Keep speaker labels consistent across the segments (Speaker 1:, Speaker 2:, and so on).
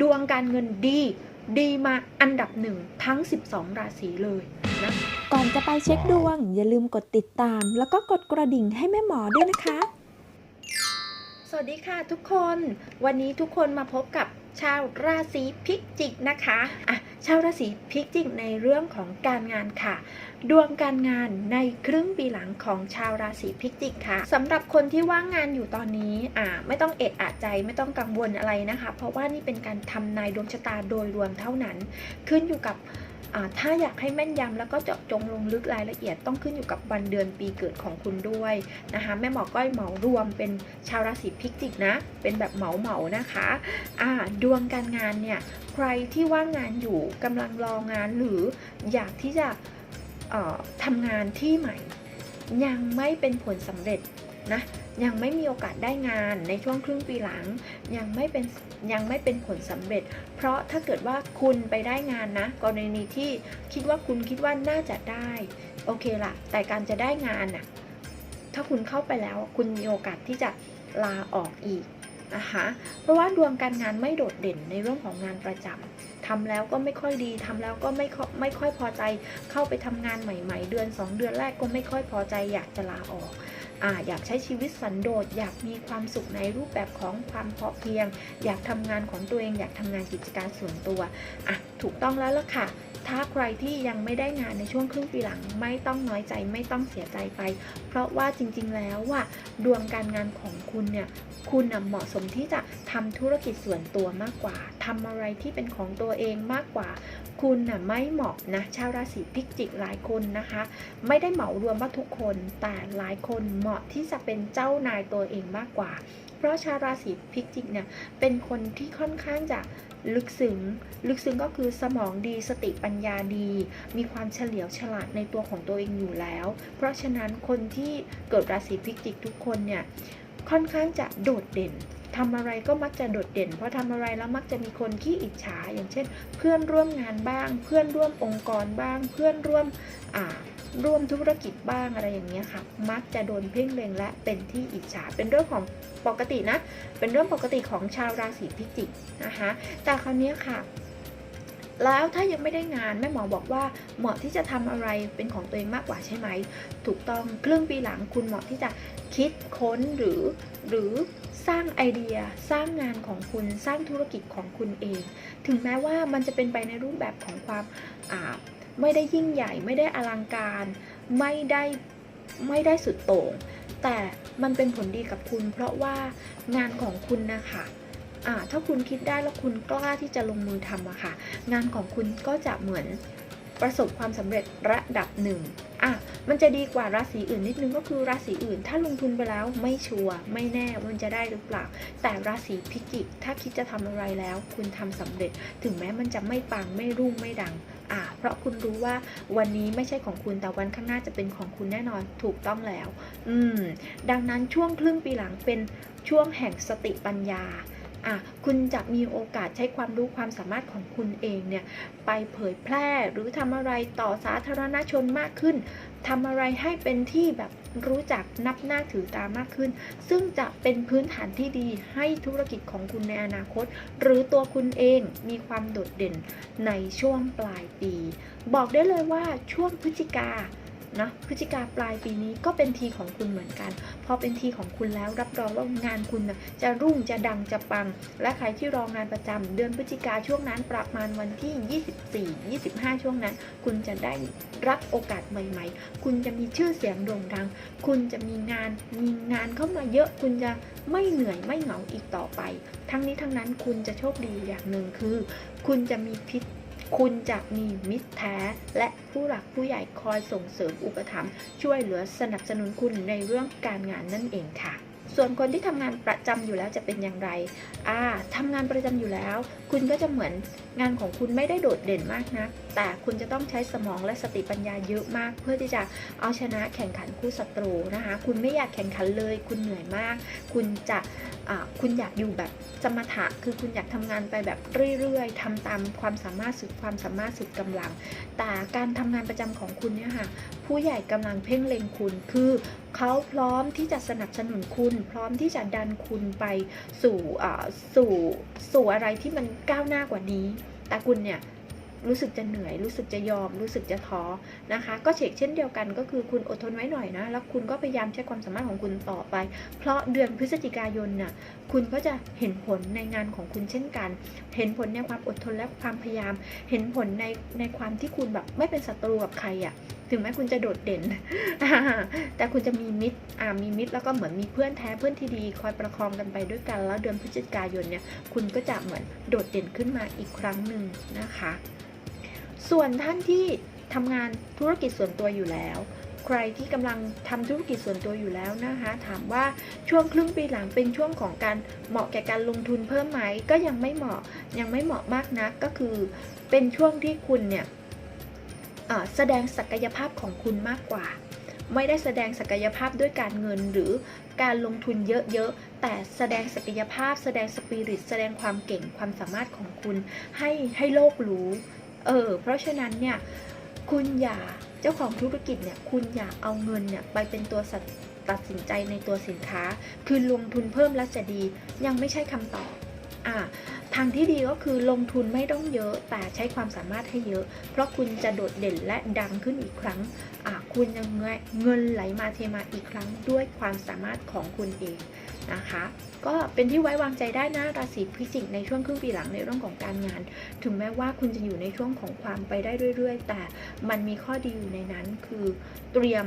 Speaker 1: ดวงการเงินดี ดีมาอันดับหนึ่งทั้ง 12 ราศีเลยนะ
Speaker 2: ก่อนจะไปเช็คดวง อย่าลืมกดติดตาม แล้วก็กดกระดิ่งให้แม่หมอด้วยนะคะ
Speaker 1: สวัสดีค่ะทุกคน วันนี้ทุกคนมาพบกับชาวราศีพิจิกนะคะอะชาวราศีพิจิกในเรื่องของการงานค่ะ ดวงการงานในครึ่งปีหลังของชาวราศีพิจิกค่ะสำหรับคนที่ว่างงานอยู่ตอนนี้อ่าไม่ต้องเอะอะใจไม่ต้องกังวลอะไรนะคะ เพราะว่านี่เป็นการทำนายดวงชะตาโดยรวมเท่านั้น ขึ้นอยู่กับอ่าถ้าอยากให้แม่นยำแล้วก็เจาะจงลงลึกรายละเอียดต้องขึ้นอยู่กับวันเดือนปีเกิดของคุณด้วยนะคะแม่หมอก้อยเหมารวมเป็นชาวราศีพิจิกนะ เป็นแบบเหมาเหมานะคะอ่าดวงการงานเนี่ยใครที่ว่างงานอยู่กำลังรองานหรืออยากที่จะ ทำงานที่ใหม่ ยังไม่เป็นผลสำเร็จนะยังไม่มีโอกาสได้งานในช่วงครึ่งปีหลัง ยังไม่เป็นยังไม่เป็นผลสำเร็จ เพราะถ้าเกิดว่าคุณไปได้งานนะกรณีที่คิดว่าคุณคิดว่าน่าจะได้ โอเคละแต่การจะได้งานน่ะถ้าคุณเข้าไปแล้วคุณมีโอกาสที่จะลาออกอีกนะคะเพราะว่าดวงการงานไม่โดดเด่นในเรื่องของงานประจำ ทำแล้วก็ไม่ค่อยดีทำแล้วก็ไม่ค่อยไม่ค่อยพอใจ เข้าไปทำงานใหม่ ๆ เดือน 2 เดือนแรกก็ไม่ค่อยพอใจ อยากจะลาออกออยากใช้ชีวิตสันโดษ อยากมีความสุขในรูปแบบของความพอเพียง อยากทำงานของตัวเอง อยากทำงานกิจการส่วนตัวอะถูกต้องแล้วล่ะค่ะ ถ้าใครที่ยังไม่ได้งานในช่วงครึ่งปีหลังไม่ต้องน้อยใจไม่ต้องเสียใจไป เพราะว่าจริงๆแล้วว่าดวงการงานของคุณเนี่ยคุณเหมาะสมที่จะทำธุรกิจส่วนตัวมากกว่าทำอะไรที่เป็นของตัวเองมากกว่า คุณน่ะไม่เหมาะนะชาวราศีพิจิกหลายคนนะคะ ไม่ได้เหมารวมว่าทุกคนแต่หลายคนเหมาะที่จะเป็นเจ้านายตัวเองมากกว่า เพราะชาวราศีพิจิกเนี่ยเป็นคนที่ค่อนข้างจะลึกซึ้ง ลึกซึ้งก็คือสมองดีสติปัญญาดี มีความเฉลียวฉลาดในตัวของตัวเองอยู่แล้ว เพราะฉะนั้นคนที่เกิดราศีพิจิกทุกคนเนี่ย ค่อนข้างจะโดดเด่นทำอะไรก็มักจะโดดเด่น เพราะทำอะไรแล้วมักจะมีคนขี้อิจฉา อย่างเช่น เพื่อนร่วมงานบ้าง เพื่อนร่วมองค์กรบ้าง เพื่อนร่วมอ่าร่วมธุรกิจบ้างอะไรอย่างเงี้ยค่ะ มักจะโดนเพ่งเล็งและเป็นที่อิจฉา เป็นเรื่องของปกตินะ เป็นเรื่องปกติของชาวราศีพิจิกนะคะ แต่คราวนี้ค่ะ แล้วถ้ายังไม่ได้งานแม่หมอบอกว่าเหมาะที่จะทำอะไรเป็นของตัวเองมากกว่าใช่ไหม ถูกต้องครึ่งปีหลังคุณเหมาะที่จะคิดค้นหรือ หรือสร้างไอเดียสร้างงานของคุณสร้างธุรกิจของคุณเอง ถึงแม้ว่ามันจะเป็นไปในรูปแบบของความอ่าไม่ได้ยิ่งใหญ่ ไม่ได้อลังการ ไม่ได้ไม่ได้สุดโต่งแต่มันเป็นผลดีกับคุณเพราะว่างานของคุณนะคะ ถ้าคุณคิดได้แล้วคุณกล้าที่จะลงมือทำอะค่ะ งานของคุณก็จะเหมือนประสบความสำเร็จระดับหนึ่งอะ มันจะดีกว่าราศีอื่นนิดนึงก็คือราศีอื่น ถ้าลงทุนไปแล้วไม่ชัวร์ไม่แน่วันจะได้หรือเปล่า แต่ราศีพิจิกถ้าคิดจะทำอะไรแล้ว คุณทำสำเร็จ ถึงแม้มันจะไม่ปังไม่รุ่งไม่ดัง อ่าเพราะคุณรู้ว่าวันนี้ไม่ใช่ของคุณแต่วันข้างหน้าจะเป็นของคุณแน่นอนถูกต้องแล้ว อืม ดังนั้นช่วงครึ่งปีหลังเป็นช่วงแห่งสติปัญญา อะคุณจะมีโอกาสใช้ความรู้ความสามารถของคุณเองเนี่ยไปเผยแพร่หรือทำอะไรต่อสาธารณชนมากขึ้นทำอะไรให้เป็นที่แบบรู้จักนับหน้าถือตามากขึ้น ซึ่งจะเป็นพื้นฐานที่ดีให้ธุรกิจของคุณในอนาคต หรือตัวคุณเองมีความโดดเด่นในช่วงปลายปี บอกได้เลยว่าช่วงพฤศจิกา นะพฤศจิกาปลายปีนี้ก็เป็นทีของคุณเหมือนกัน พอเป็นทีของคุณแล้วรับรองว่างานคุณนะจะรุ่งจะดังจะปัง และใครที่รองานประจำเดือนพฤศจิกาช่วงนั้นประมาณวันที่ 24 25 ช่วงนั้น คุณจะได้รับโอกาสใหม่ ๆ คุณจะมีชื่อเสียงโด่งดัง คุณจะมีงานมีงานเข้ามาเยอะคุณจะไม่เหนื่อยไม่เหงาอีกต่อไป ทั้งนี้ทั้งนั้นคุณจะโชคดีอย่างหนึ่งคือ คุณจะมีพิษ คุณจะมีมิตรแท้ และผู้หลักผู้ใหญ่คอยส่งเสริมอุปถัมภ์ช่วยเหลือสนับสนุนคุณในเรื่องการงานนั่นเองค่ะ ส่วนคนที่ทำงานประจำอยู่แล้วจะเป็นอย่างไร อ่าทำงานประจำอยู่แล้ว คุณก็จะเหมือนงานของคุณไม่ได้โดดเด่นมากนะแต่คุณจะต้องใช้สมองและสติปัญญาเยอะมาก เพื่อที่จะเอาชนะแข่งขันคู่ศัตรูนะคะ คุณไม่อยากแข่งขันเลย คุณเหนื่อยมาก คุณจะ คุณอยากอยู่แบบสมถะคือคุณอยากทำงานไปแบบเรื่อยๆทำตามความสามารถสุดความสามารถสุดกำลัง แต่การทำงานประจำของคุณเนี่ยค่ะผู้ใหญ่กำลังเพ่งเล็งคุณคือเขาพร้อมที่จะสนับสนุนคุณ พร้อมที่จะดันคุณไปสู่สู่สู่อะไรที่มันก้าวหน้ากว่านี้ แต่คุณเนี่ย รู้สึกจะเหนื่อย รู้สึกจะยอม รู้สึกจะท้อนะคะ ก็เชกเช่นเดียวกันก็คือคุณอดทนไว้หน่อยนะ แล้วคุณก็พยายามใช้ความสามารถของคุณต่อไป เพราะเดือนพฤศจิกายนน่ะคุณก็จะเห็นผลในงานของคุณเช่นกัน เห็นผลในความอดทนและความพยายาม เห็นผลในในความที่คุณแบบไม่เป็นศัตรูกับใครอะ่ะถึงแม้คุณจะโดดเด่น แต่คุณจะมีมิตรอ่ามีมิตรแล้วก็เหมือนมีเพื่อนแท้เพื่อนที่ดีคอยประคองกันไปด้วยกัน แล้วเดือนพฤศจิกายนเนี่ย คุณก็จะเหมือนโดดเด่นขึ้นมาอีกครั้งหนึ่งนะคะ ส่วนท่านที่ทำงานธุรกิจส่วนตัวอยู่แล้ว ใครที่กำลังทำธุรกิจส่วนตัวอยู่แล้วนะคะ ถามว่าช่วงครึ่งปีหลังเป็นช่วงของการเหมาะแก่การลงทุนเพิ่มไหมก็ยังไม่เหมาะยังไม่เหมาะมากนักก็คือเป็นช่วงที่คุณเนี่ยแสดงศักยภาพของคุณมากกว่า ไม่ได้แสดงศักยภาพด้วยการเงินหรือการลงทุนเยอะๆ แต่แสดงศักยภาพ แสดงสปิริต แสดงความเก่งความสามารถของคุณให้ให้โลกรู้ เออเพราะฉะนั้นเนี่ยคุณอย่าเจ้าของธุรกิจเนี่ยคุณอย่าเอาเงินเนี่ยไปเป็นตัวตัดสินใจในตัวสินค้า คือลงทุนเพิ่มแล้วจะดียังไม่ใช่คำตอบอ่าทางที่ดีก็คือลงทุนไม่ต้องเยอะแต่ใช้ความสามารถให้เยอะ เพราะคุณจะโดดเด่นและดังขึ้นอีกครั้งคุณยังเงินไหลมาเทมาอีกครั้งด้วยความสามารถของคุณเอง นะคะ ก็เป็นที่ไว้วางใจได้นะราศีพิจิกในช่วงครึ่งปีหลังในเรื่องของการงาน ถึงแม้ว่าคุณจะอยู่ในช่วงของความไปได้เรื่อย ๆ แต่มันมีข้อดีอยู่ในนั้นคือเตรียม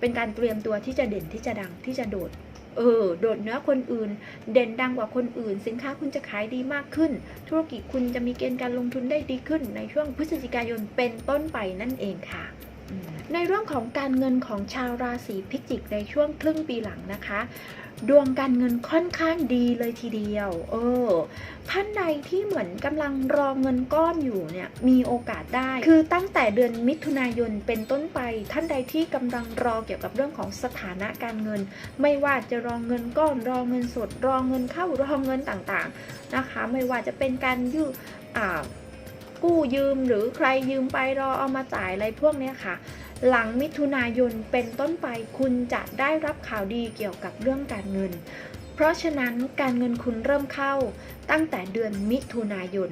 Speaker 1: เป็นการเตรียมตัวที่จะเด่นที่จะดังที่จะโดดเออโดดเหนื้อคนอื่น เด่นดังกว่าคนอื่น สินค้าคุณจะขายดีมากขึ้น ธุรกิจคุณจะมีเกณฑ์การลงทุนได้ดีขึ้น ในช่วงพฤศจิกายนเป็นต้นไปนั่นเองค่ะ ในเรื่องของการเงินของชาวราศีพิจิกในช่วงครึ่งปีหลังนะคะ ดวงการเงินค่อนข้างดีเลยทีเดียว เออ ท่านใดที่เหมือนกำลังรอเงินก้อนอยู่เนี่ย มีโอกาสได้ คือตั้งแต่เดือนมิถุนายนเป็นต้นไป ท่านใดที่กำลังรอเกี่ยวกับเรื่องของสถานะการเงิน ไม่ว่าจะรอเงินก้อน รอเงินสด รอเงินเข้า รอเงินต่างๆ นะคะ ไม่ว่าจะเป็นการยืมอ่ากู้ยืมหรือใครยืมไปรอเอามาจ่ายอะไรพวกเนี้ยค่ะ หลังมิถุนายนเป็นต้นไปคุณจะได้รับข่าวดีเกี่ยวกับเรื่องการเงิน เพราะฉะนั้นการเงินคุณเริ่มเข้า ตั้งแต่เดือนมิถุนายน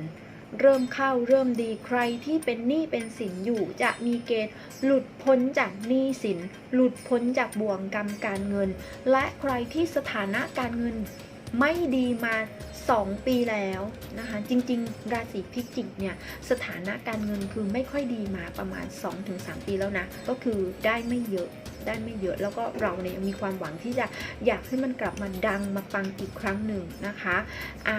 Speaker 1: เริ่มเข้าเริ่มดีใครที่เป็นหนี้เป็นสินอยู่จะมีเกณฑ์หลุดพ้นจากหนี้สิน หลุดพ้นจากบ่วงกรรมการเงิน และใครที่สถานะการเงินไม่ดีมา 2 ปีแล้วนะคะ จริง ๆ ราศีพิจิกเนี่ยสถานะการเงินคือไม่ค่อยดีมาประมาณ 2-3 ปีแล้วนะ ก็คือได้ไม่เยอะ ได้ไม่เยอะ แล้วก็เราเนี่ยมีความหวังที่จะอยากให้มันกลับมาดังมาปังอีกครั้งหนึ่งนะคะอ่า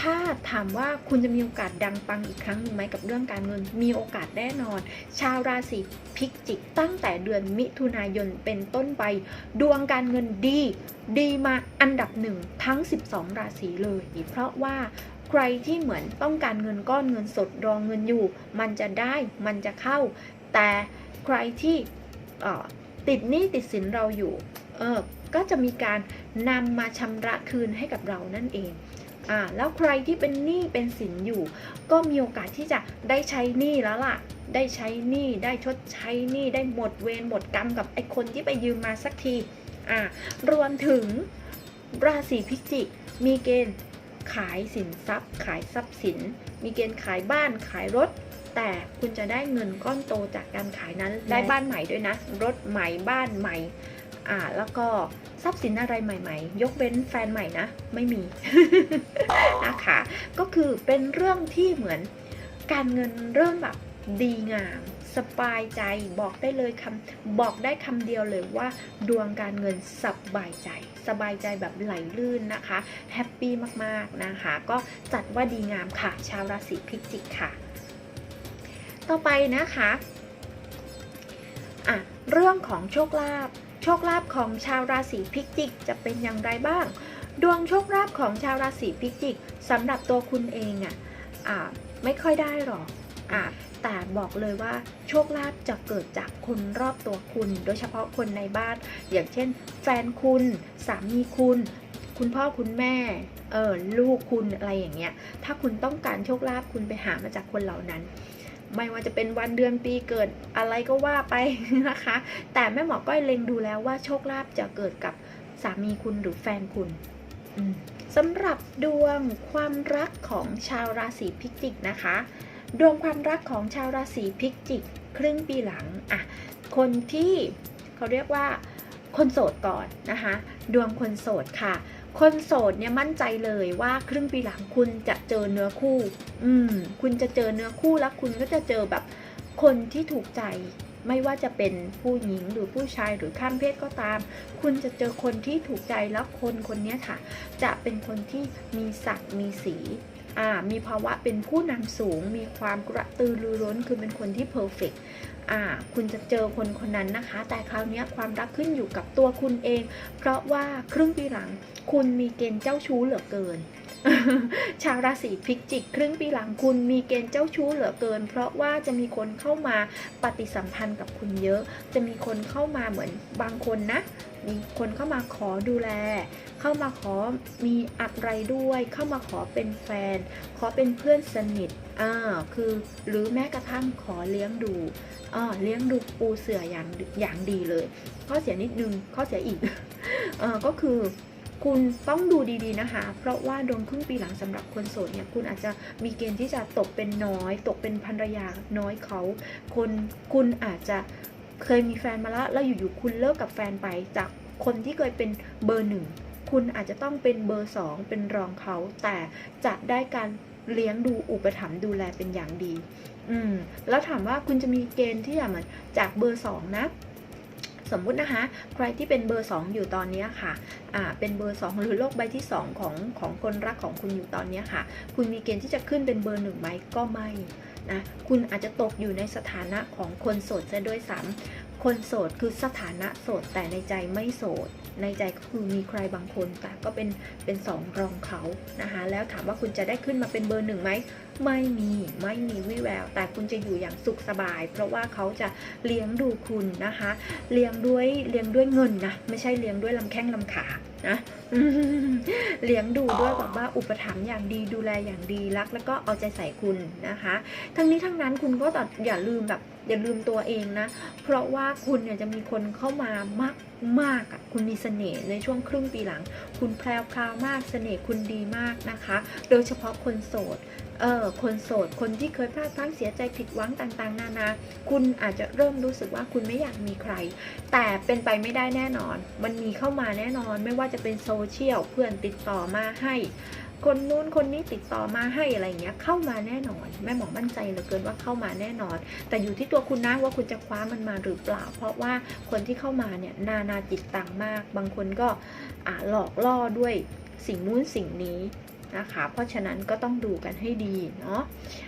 Speaker 1: ถ้าถามว่าคุณจะมีโอกาสดังปังอีกครั้งหนึ่งไหมกับเรื่องการเงิน มีโอกาสแน่นอน ชาวราศีพิจิกตั้งแต่เดือนมิถุนายนเป็นต้นไป ดวงการเงินดี ดีมาอันดับหนึ่งทั้ง 12 ราศีเลย เพราะว่าใครที่เหมือนต้องการเงินก้อนเงินสดรองเงินอยู่ มันจะได้มันจะเข้า แต่ใครที่ ติดหนี้ติดสินเราอยู่ เออ ก็จะมีการนำมาชำระคืนให้กับเรานั่นเอง อ่า แล้วใครที่เป็นหนี้เป็นสินอยู่ ก็มีโอกาสที่จะได้ใช้หนี้แล้วล่ะ ได้ใช้หนี้ ได้ชดใช้หนี้ ได้หมดเวรหมดกรรมกับไอ้คนที่ไปยืมมาสักที อ่า รวมถึงราศีพิจิก มีเกณฑ์ขายสินทรัพย์ ขายทรัพย์สิน มีเกณฑ์ขายบ้าน ขายรถ แต่คุณจะได้เงินก้อนโตจากการขายนั้น ได้บ้านใหม่ด้วยนะ รถใหม่บ้านใหม่ อ่า แล้วก็ทรัพย์สินอะไรใหม่ๆ ยกเว้นแฟนใหม่นะ ไม่มีนะคะ ก็คือเป็นเรื่องที่เหมือนการเงินเริ่มแบบดีงาม สบายใจบอกได้เลยคำบอกได้คำเดียวเลยว่า ดวงการเงินสบายใจ สบายใจแบบไหลลื่นนะคะ แฮปปี้มากๆนะคะ ก็จัดว่าดีงามค่ะ ชาวราศีพิจิกค่ะ ต่อไปนะคะอะเรื่องของโชคลาภโชคลาภของชาวราศีพิจิกจะเป็นอย่างไรบ้าง ดวงโชคลาภของชาวราศีพิจิกสำหรับตัวคุณเองอะอะไม่ค่อยได้หรอกอะแต่บอกเลยว่าโชคลาภจะเกิดจากคนรอบตัวคุณ โดยเฉพาะคนในบ้าน อย่างเช่น แฟนคุณ สามีคุณ คุณพ่อคุณแม่ เออลูกคุณอะไรอย่างเงี้ย ถ้าคุณต้องการโชคลาภคุณไปหามาจากคนเหล่านั้น ไม่ว่าจะเป็นวันเดือนปีเกิดอะไรก็ว่าไปนะคะ แต่แม่หมอก้อยเล็งดูแล้วว่าโชคลาภจะเกิดกับสามีคุณหรือแฟนคุณสำหรับดวงความรักของชาวราศีพิจิกนะคะ ดวงความรักของชาวราศีพิจิก ครึ่งปีหลังอะคนที่เขาเรียกว่าคนโสดก่อนนะคะ ดวงคนโสดค่ะ คนโสดเนี่ยมั่นใจเลยว่าครึ่งปีหลังคุณจะเจอเนื้อคู่ อืม คุณจะเจอเนื้อคู่แล้วคุณก็จะเจอแบบคนที่ถูกใจ ไม่ว่าจะเป็นผู้หญิงหรือผู้ชายหรือข้ามเพศก็ตาม คุณจะเจอคนที่ถูกใจแล้วคนคนนี้ค่ะ จะเป็นคนที่มีศักดิ์มีสีอ่ามีภาวะเป็นผู้นำสูง มีความกระตือรือร้น คือเป็นคนที่เพอร์เฟก คุณจะเจอคนคนนั้นนะคะ แต่คราวนี้ความรักขึ้นอยู่กับตัวคุณเอง เพราะว่าครึ่งปีหลังคุณมีเกณฑ์เจ้าชู้เหลือเกิน ชาวราศีพิจิก ครึ่งปีหลังคุณมีเกณฑ์เจ้าชู้เหลือเกิน เพราะว่าจะมีคนเข้ามาปฏิสัมพันธ์กับคุณเยอะ จะมีคนเข้ามาเหมือนบางคนนะ มีคนเข้ามาขอดูแล เข้ามาขอมีอะไรด้วย เข้ามาขอเป็นแฟน ขอเป็นเพื่อนสนิท อ่าคือหรือแม้กระทั่งขอเลี้ยงดูอ่าเลี้ยงดูปูเสืออย่างอย่างดีเลย ข้อเสียนิดนึงข้อเสียอีกอก็คือคุณต้องดูดีๆนะคะ เพราะว่าดวงครึ่งปีหลังสำหรับคนโสดเนี่ย คุณอาจจะมีเกณฑ์ที่จะตกเป็นน้อย ตกเป็นภรรยาน้อยเขา คนคุณอาจจะเคยมีแฟนมาแล้ว แล้วอยู่ๆคุณเลิกกับแฟนไป จากคนที่เคยเป็นเบอร์หนึ่ง คุณอาจจะต้องเป็นเบอร์สองเป็นรองเขา แต่จะได้การ เลี้ยงดูอุปถัมภ์ดูแลเป็นอย่างดี อืม แล้วถามว่าคุณจะมีเกณฑ์ที่จะเหมือนจากเบอร์สองนะสมมุตินะคะ ใครที่เป็นเบอร์ 2 อยู่ตอนนี้ค่ะ อ่า เป็นเบอร์ 2 หรือโลกใบที่ 2 ของของคนรักของคุณอยู่ตอนนี้ค่ะ คุณมีเกณฑ์ที่จะขึ้นเป็นเบอร์หนึ่งไหมก็ไม่นะ คุณอาจจะตกอยู่ในสถานะของคนโสดซะด้วยซ้ำ คนโสดคือสถานะโสดแต่ในใจไม่โสด ในใจก็คือมีใครบางคนแต่ก็เป็นเป็นสองรองเขานะคะแล้วถามว่าคุณจะได้ขึ้นมาเป็นเบอร์หนึ่งไหมไม่มีไม่มีวิแวว แต่คุณจะอยู่อย่างสุขสบาย เพราะว่าเขาจะเลี้ยงดูคุณนะคะ เลี้ยงด้วยเลี้ยงด้วยเงินนะไม่ใช่เลี้ยงด้วยลำแข้งลำขานะเลี้ยงดูด้วยแบบว่าอุปถัมภ์อย่างดีดูแลอย่างดีรัก แล้วก็เอาใจใส่คุณนะคะ ทั้งนี้ทั้งนั้นคุณก็ตัดอย่าลืมแบบ อย่าลืมตัวเองนะ เพราะว่าคุณเนี่ยจะมีคนเข้ามามากมากอะคุณมีเสน่ห์ในช่วงครึ่งปีหลัง คุณแพรวพราวมากเสน่ห์คุณดีมากนะคะ โดยเฉพาะคนโสดเออคนโสด คนที่เคยพลาดพลั้งเสียใจผิดหวังต่างๆ นานา คุณอาจจะเริ่มรู้สึกว่าคุณไม่อยากมีใคร แต่เป็นไปไม่ได้แน่นอน มันมีเข้ามาแน่นอน ไม่ว่าจะเป็นโซเชียลเพื่อนติดต่อมาให้ คนนู้นคนนี้ติดต่อมาให้อะไรอย่างเงี้ยเข้ามาแน่นอน แม่หมอมั่นใจเหลือเกินว่าเข้ามาแน่นอน แต่อยู่ที่ตัวคุณนะว่าคุณจะคว้ามันมาหรือเปล่า เพราะว่าคนที่เข้ามาเนี่ยนานาจิตตังมาก บางคนก็หลอกล่อด้วยสิ่งนู้นสิ่งนี้นะคะ เพราะฉะนั้นก็ต้องดูกันให้ดีเนาะ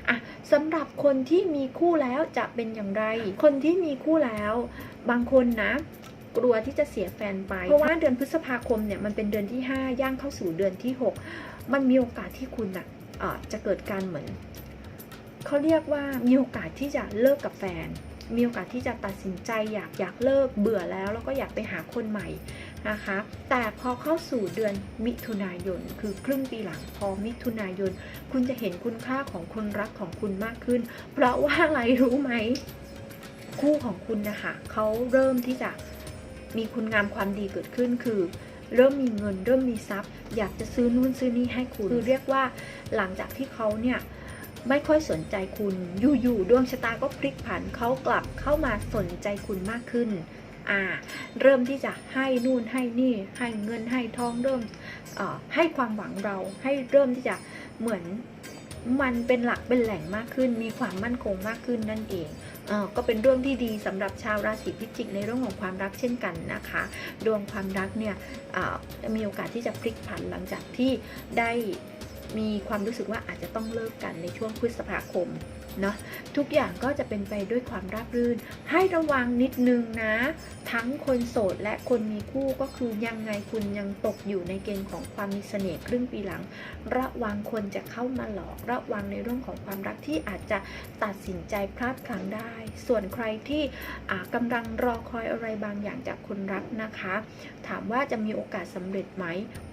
Speaker 1: อะสำหรับคนที่มีคู่แล้วจะเป็นอย่างไร คนที่มีคู่แล้ว บางคนนะกลัวที่จะเสียแฟนไป เพราะว่าเดือนพฤษภาคมเนี่ยมันเป็นเดือนที่ 5 ย่างเข้าสู่เดือนที่ 6 มันมีโอกาสที่คุณอะอ่อจะเกิดการเหมือนเขาเรียกว่ามีโอกาสที่จะเลิกกับแฟน มีโอกาสที่จะตัดสินใจอยากอยากเลิกเบื่อแล้วแล้วก็อยากไปหาคนใหม่นะคะ แต่พอเข้าสู่เดือนมิถุนายน คือครึ่งปีหลังพอมิถุนายน คุณจะเห็นคุณค่าของคนรักของคุณมากขึ้น เพราะว่าอะไรรู้ไหม คู่ของคุณนะคะเขาเริ่มที่จะมีคุณงามความดีเกิดขึ้นคือ เริ่มมีเงิน เริ่มมีทรัพย์ อยากจะซื้อนู่นซื้อนี่ให้คุณคือเรียกว่าหลังจากที่เขาเนี่ยไม่ค่อยสนใจคุณ อยู่ๆดวงชะตาก็พลิกผันเขากลับเข้ามาสนใจคุณมากขึ้นอ่าเริ่มที่จะให้นู่นให้นี่ให้เงินให้ทองเริ่มให้ความหวังเราให้เริ่มที่จะเหมือน มันเป็นหลักเป็นแหล่งมากขึ้น มีความมั่นคงมากขึ้นนั่นเองเออก็เป็นเรื่องที่ดีสำหรับชาวราศีพิจิกในเรื่องของความรักเช่นกันนะคะ ดวงความรักเนี่ยอ่ามีโอกาสที่จะพลิกผันหลังจากที่ได้มีความรู้สึกว่าอาจจะต้องเลิกกันในช่วงพฤษภาคม เนาะทุกอย่างก็จะเป็นไปด้วยความราบรื่น ให้ระวังนิดนึงนะ ทั้งคนโสดและคนมีคู่ก็คือยังไงคุณยังตกอยู่ในเกณฑ์ของความมีเสน่ห์ครึ่งปีหลัง ระวังคนจะเข้ามาหลอกระวังในเรื่องของความรักที่อาจจะตัดสินใจพลาดพลั้งได้ ส่วนใครที่อ่ากำลังรอคอยอะไรบางอย่างจากคนรักนะคะ ถามว่าจะมีโอกาสสำเร็จไหม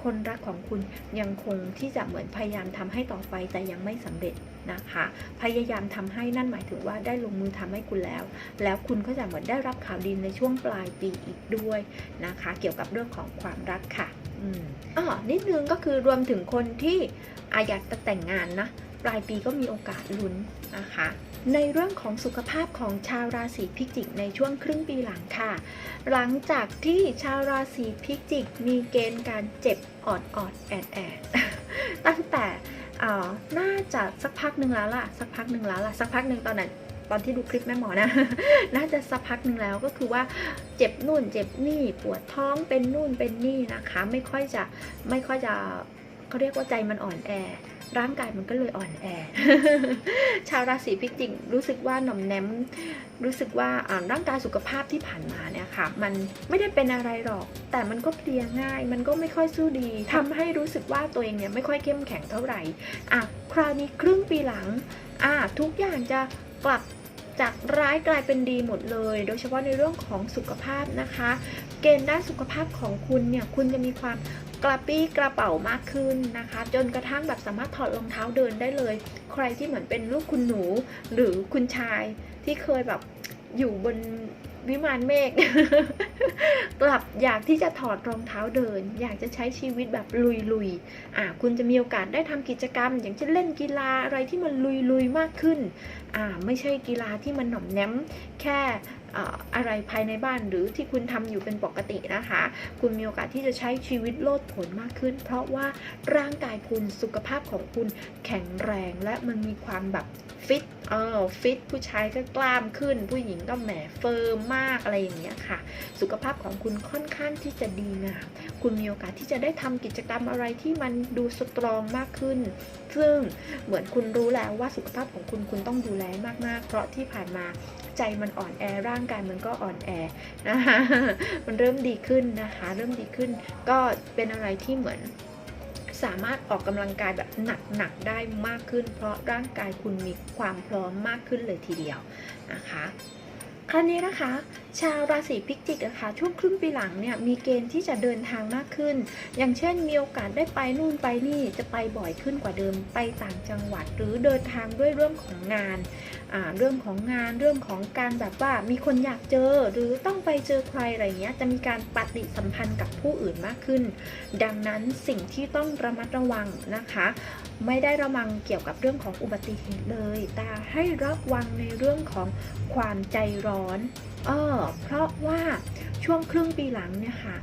Speaker 1: คนรักของคุณยังคงที่จะเหมือนพยายามทำให้ต่อไปแต่ยังไม่สำเร็จ นะคะ พยายามทำให้นั่นหมายถึงว่าได้ลงมือทำให้คุณแล้ว แล้วคุณก็จะเหมือนได้รับข่าวดีในช่วงปลายปีอีกด้วยนะคะ เกี่ยวกับเรื่องของความรักค่ะอืมอ๋อนิดนึงก็คือรวมถึงคนที่อาอยากจะแต่งงานนะปลายปีก็มีโอกาสลุ้นนะคะในเรื่องของสุขภาพของชาวราศีพิจิกในช่วงครึ่งปีหลังค่ะ หลังจากที่ชาวราศีพิจิกมีเกณฑ์การเจ็บออดออดแอดแอดตั้งแต่เอ่อน่า จะสักพักหนึ่งแล้วล่ะ สักพักหนึ่งแล้วล่ะ สักพักหนึ่งตอนนั้นตอนที่ดูคลิปแม่หมอนะ น่าจะสักพักหนึ่งแล้วก็คือว่าเจ็บนู่นเจ็บนี่ปวดท้องเป็นนู่นเป็นนี่นะคะ ไม่ค่อยจะไม่ค่อยจะ เขาเรียกว่าใจมันอ่อนแอ ร่างกายมันก็เลยอ่อนแอ ชาวราศีพิจิกรู้สึกว่าหน่อมแนมรู้สึกว่าร่างกายสุขภาพที่ผ่านมาเนี่ยค่ะ มันไม่ได้เป็นอะไรหรอก แต่มันก็เพลียง่าย มันก็ไม่ค่อยสู้ดีทำให้รู้สึกว่าตัวเองเนี่ยไม่ค่อยเข้มแข็งเท่าไหร่อะคราวนี้ครึ่งปีหลังอะทุกอย่างจะกลับจากร้ายกลายเป็นดีหมดเลย โดยเฉพาะในเรื่องของสุขภาพนะคะ เกณฑ์ด้านสุขภาพของคุณเนี่ย คุณจะมีความ กระปี้กระเป๋ามากขึ้นนะคะ จนกระทั่งแบบสามารถถอดรองเท้าเดินได้เลย ใครที่เหมือนเป็นลูกคุณหนู หรือคุณชายที่เคยแบบอยู่บนวิมานเมฆกลับอยากที่จะถอดรองเท้าเดิน อยากจะใช้ชีวิตแบบลุยๆอ่าคุณจะมีโอกาสได้ทำกิจกรรม อย่างเช่นเล่นกีฬาอะไรที่มันลุยๆมากขึ้นอ่าไม่ใช่กีฬาที่มันหน่อมแนมแค่ อ่าอะไรภายในบ้านหรือที่คุณทำอยู่เป็นปกตินะคะ คุณมีโอกาสที่จะใช้ชีวิตโลดโผนมากขึ้น เพราะว่าร่างกายคุณสุขภาพของคุณแข็งแรงและมันมีความแบบฟิตเออฟิตผู้ชายก็กล้ามขึ้น ผู้หญิงก็แหมเฟิร์มมากอะไรอย่างเงี้ยค่ะ สุขภาพของคุณค่อนข้างที่จะดีงามคุณมีโอกาสที่จะได้ทำกิจกรรมอะไรที่มันดูสตรองมากขึ้น ซึ่งเหมือนคุณรู้แล้วว่าสุขภาพของคุณคุณต้องดูแลมากๆ เพราะที่ผ่านมา ใจมันอ่อนแอร่างกายมันก็อ่อนแอนะคะมันเริ่มดีขึ้นนะคะ เริ่มดีขึ้น ก็เป็นอะไรที่เหมือนสามารถออกกำลังกายแบบหนักๆได้มากขึ้น เพราะร่างกายคุณมีความพร้อมมากขึ้นเลยทีเดียวนะคะคราวนี้นะคะ ชาวราศีพิจิกนะคะช่วงครึ่งปีหลังเนี่ยมีเกณฑ์ที่จะเดินทางมากขึ้น อย่างเช่นมีโอกาสได้ไปนู่นไปนี่จะไปบ่อยขึ้นกว่าเดิมไปต่างจังหวัด หรือเดินทางด้วยเรื่องของงานเรื่องของงานเรื่องของการแบบว่ามีคนอยากเจอหรือต้องไปเจอใครอะไรเงี้ยจะมีการปฏิสัมพันธ์กับผู้อื่นมากขึ้น ดังนั้นสิ่งที่ต้องระมัดระวังนะคะ ไม่ได้ระวังเกี่ยวกับเรื่องของอุบัติเหตุเลยแต่ให้ระวังในเรื่องของความใจร้อน เออเพราะว่าช่วงครึ่งปีหลังเนี่ยค่ะ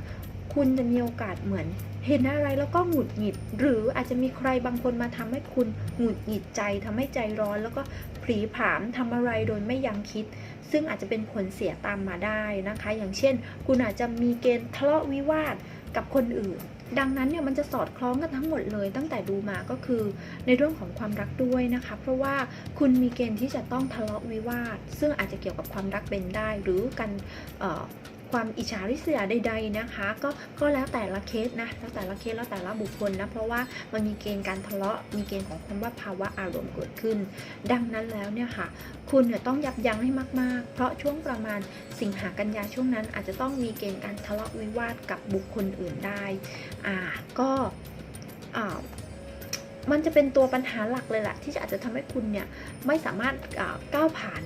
Speaker 1: คุณจะมีโอกาสเหมือน เห็นอะไรแล้วก็หงุดหงิด หรืออาจจะมีใครบางคนมาทำให้คุณหงุดหงิดใจทำให้ใจร้อน แล้วก็ผลีผามทำอะไรโดยไม่ยังคิด ซึ่งอาจจะเป็นผลเสียตามมาได้นะคะ อย่างเช่น คุณอาจจะมีเกณฑ์ทะเลาะวิวาทกับคนอื่น ดังนั้นเนี่ยมันจะสอดคล้องกันทั้งหมดเลย ตั้งแต่ดูมาก็คือในเรื่องของความรักด้วยนะคะ เพราะว่าคุณมีเกณฑ์ที่จะต้องทะเลาะวิวาท ซึ่งอาจจะเกี่ยวกับความรักเป็นได้ หรือการ ความอิจฉาริษยาใด ๆนะคะ ก็ก็แล้วแต่ละเคสนะแล้วแต่ละเคสแล้วแต่ละบุคคลนะเพราะว่ามันมีเกณฑ์การทะเลาะมีเกณฑ์ของความว่าภาวะอารมณ์เกิดขึ้น ดังนั้นแล้วเนี่ยค่ะ คุณเนี่ยต้องยับยั้งให้มากๆ เพราะช่วงประมาณสิงหากันยาช่วงนั้น อาจจะต้องมีเกณฑ์การทะเลาะวิวาทกับบุคคลอื่นได้อ่าก็อ่ามันจะเป็นตัวปัญหาหลักเลยแหละที่จะอาจจะทำให้คุณเนี่ยไม่สามารถก้าวผ่าน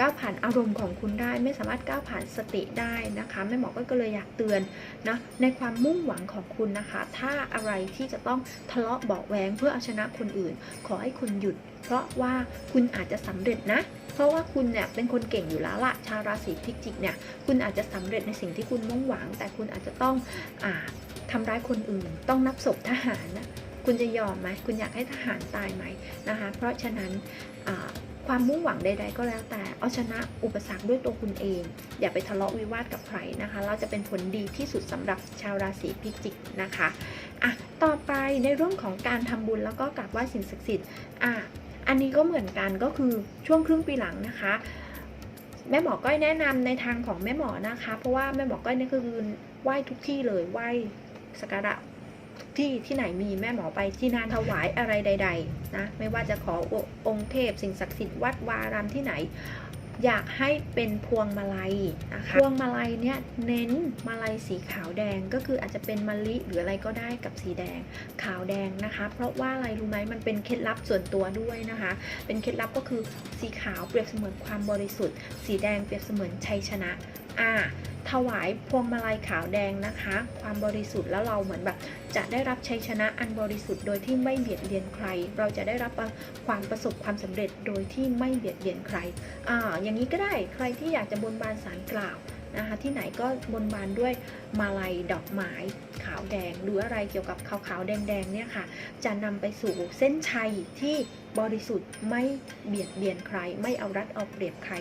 Speaker 1: ก้าวผ่านอารมณ์ของคุณได้ ไม่สามารถก้าวผ่านสติได้นะคะแม่หมอก็เลยอยากเตือนนะในความมุ่งหวังของคุณนะคะ ถ้าอะไรที่จะต้องทะเลาะเบาะแวงเพื่อเอาชนะคนอื่น ขอให้คุณหยุด เพราะว่าคุณอาจจะสำเร็จนะเพราะว่าคุณเนี่ยเป็นคนเก่งอยู่แล้วล่ะชาวราศีพิจิกเนี่ยคุณอาจจะสำเร็จในสิ่งที่คุณมุ่งหวัง แต่คุณอาจจะต้องอาทำร้ายคนอื่น ต้องนับศพทหารนะคุณจะยอมไหมคุณอยากให้ทหารตายไหมนะคะ เพราะฉะนั้นอ่า ความมุ่งหวังใด ๆ ก็แล้วแต่ เอาชนะอุปสรรคด้วยตัวคุณเอง อย่าไปทะเลาะวิวาทกับใครนะคะ เราจะเป็นผลดีที่สุดสำหรับชาวราศีพิจิกนะคะอะต่อไปในเรื่องของการทำบุญแล้วก็กราบไหว้สิ่งศักดิ์สิทธิ์อะอันนี้ก็เหมือนกันก็คือช่วงครึ่งปีหลังนะคะแม่หมอก้อยแนะนำในทางของแม่หมอนะคะ เพราะว่าแม่หมอก้อยนี่คือไหว้ทุกที่เลยไหว้สักการะ ที่ที่ไหนมีแม่หมอไปที่นั่นถวายอะไรใด ๆ นะ ไม่ว่าจะขอองค์เทพ สิ่งศักดิ์สิทธิ์วัดวารามที่ไหน อยากให้เป็นพวงมาลัยนะคะพวงมาลัยเนี่ยเน้นมาลัยสีขาวแดงก็คืออาจจะเป็นมะลิหรืออะไรก็ได้กับสีแดงขาวแดงนะคะ เพราะว่าอะไรรู้ไหมมันเป็นเคล็ดลับส่วนตัวด้วยนะคะ เป็นเคล็ดลับก็คือสีขาวเปรียบเสมือนความบริสุทธิ์ สีแดงเปรียบเสมือนชัยชนะอ่าถวายพวงมาลัยขาวแดงนะคะ ความบริสุทธิ์แล้วเราเหมือนแบบ จะได้รับชัยชนะอันบริสุทธิ์โดยที่ไม่เบียดเบียนใคร เราจะได้รับความประสบความสำเร็จโดยที่ไม่เบียดเบียนใครอ่าอย่างนี้ก็ได้ใครที่อยากจะบนบานสารกล่าวนะคะที่ไหนก็บนบานด้วยมาลัยดอกไม้ ขาวแดง หรืออะไรเกี่ยวกับขาวๆแดงๆเนี่ยค่ะ จะนำไปสู่เส้นชัยที่บริสุทธิ์ไม่เบียดเบียนใคร ไม่เอารัดเอาเปรียบใคร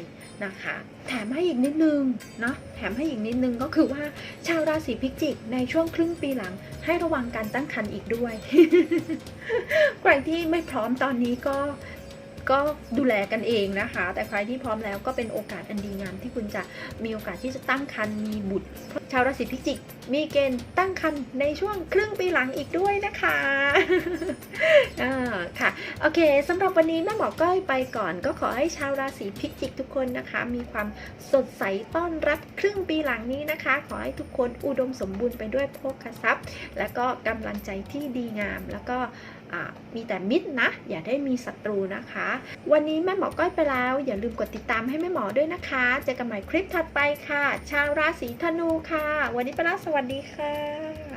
Speaker 1: นะคะ แถมให้อีกนิดนึงเนาะแถมให้อีกนิดนึงก็คือว่าชาวราศีพิจิกในช่วงครึ่งปีหลัง ให้ระวังการตั้งครรภ์อีกด้วย ใครที่ไม่พร้อมตอนนี้ก็ ก็ดูแลกันเองนะคะ แต่ใครที่พร้อมแล้วก็เป็นโอกาสอันดีงามที่คุณจะมีโอกาสที่จะตั้งครรภ์มีบุตร ชาวราศีพิจิก มีเกณฑ์ตั้งครรภ์ในช่วงครึ่งปีหลังอีกด้วยนะคะอ่าค่ะโอเคสำหรับวันนี้แม่หมอก้อยไปก่อน ก็ขอให้ชาวราศีพิจิกทุกคนนะคะ มีความสดใสต้อนรับครึ่งปีหลังนี้นะคะ ขอให้ทุกคนอุดมสมบูรณ์ไปด้วยโภคทรัพย์ และก็กำลังใจที่ดีงามแล้วก็ มีแต่มิตรนะ อย่าได้มีศัตรูนะคะ วันนี้แม่หมอก้อยไปแล้ว อย่าลืมกดติดตามให้แม่หมอด้วยนะคะ เจอกันใหม่คลิปถัดไปค่ะ ชาวราศีธนูค่ะ วันนี้ไปแล้วสวัสดีค่ะ